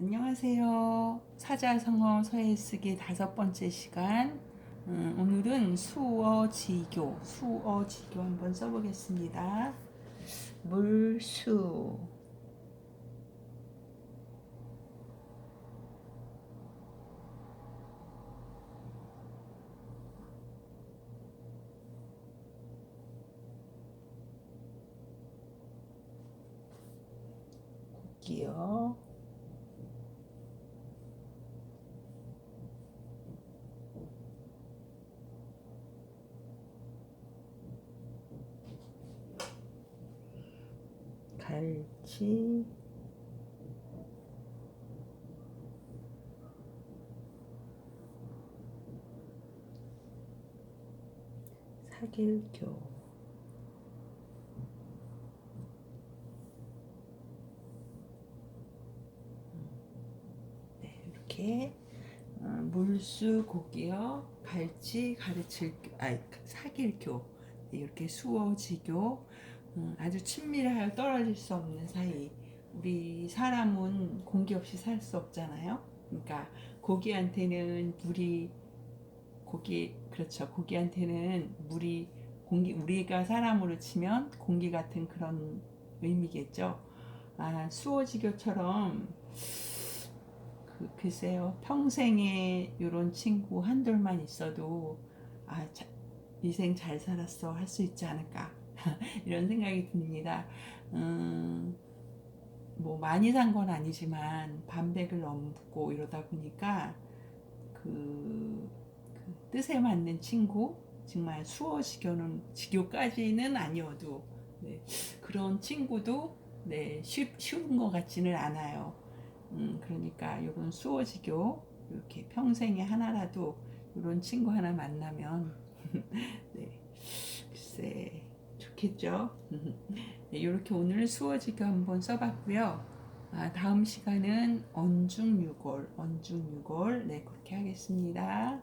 안녕하세요. 사자성어 서예쓰기 다섯 번째 시간. 음, 오늘은 수어지교, 수어지교 한번 써보겠습니다. 물수, 고기요. 갈치. 사길교. 네, 이렇게 어, 물수 고기요 갈치 가르칠 아 사길교. 네, 이렇게 수어지교. 음, 아주 친밀하여 떨어질 수 없는 사이. 우리 사람은 공기 없이 살 수 없잖아요. 그러니까 고기한테는 물이 고기 그렇죠. 고기한테는 물이 공기 우리가 사람으로 치면 공기 같은 그런 의미겠죠. 아 수호지교처럼 그 글쎄요 평생에 이런 친구 한둘만 있어도 아 자, 인생 잘 살았어 할 수 있지 않을까 이런 생각이 듭니다. 음, 뭐 많이 산 건 아니지만 반백을 넘고 이러다 보니까 그, 그 뜻에 맞는 친구 정말 수어 지교는 지교까지는 아니어도 네, 그런 친구도 네, 쉬, 쉬운 것 같지는 않아요. 음, 그러니까 이런 수어 지교 이렇게 평생에 하나라도 이런 친구 하나 만나면 좋겠죠. 네, 이렇게 오늘 수어지교 한번 써봤고요. 아, 다음 시간은 언중유골, 언중유골, 네 그렇게 하겠습니다.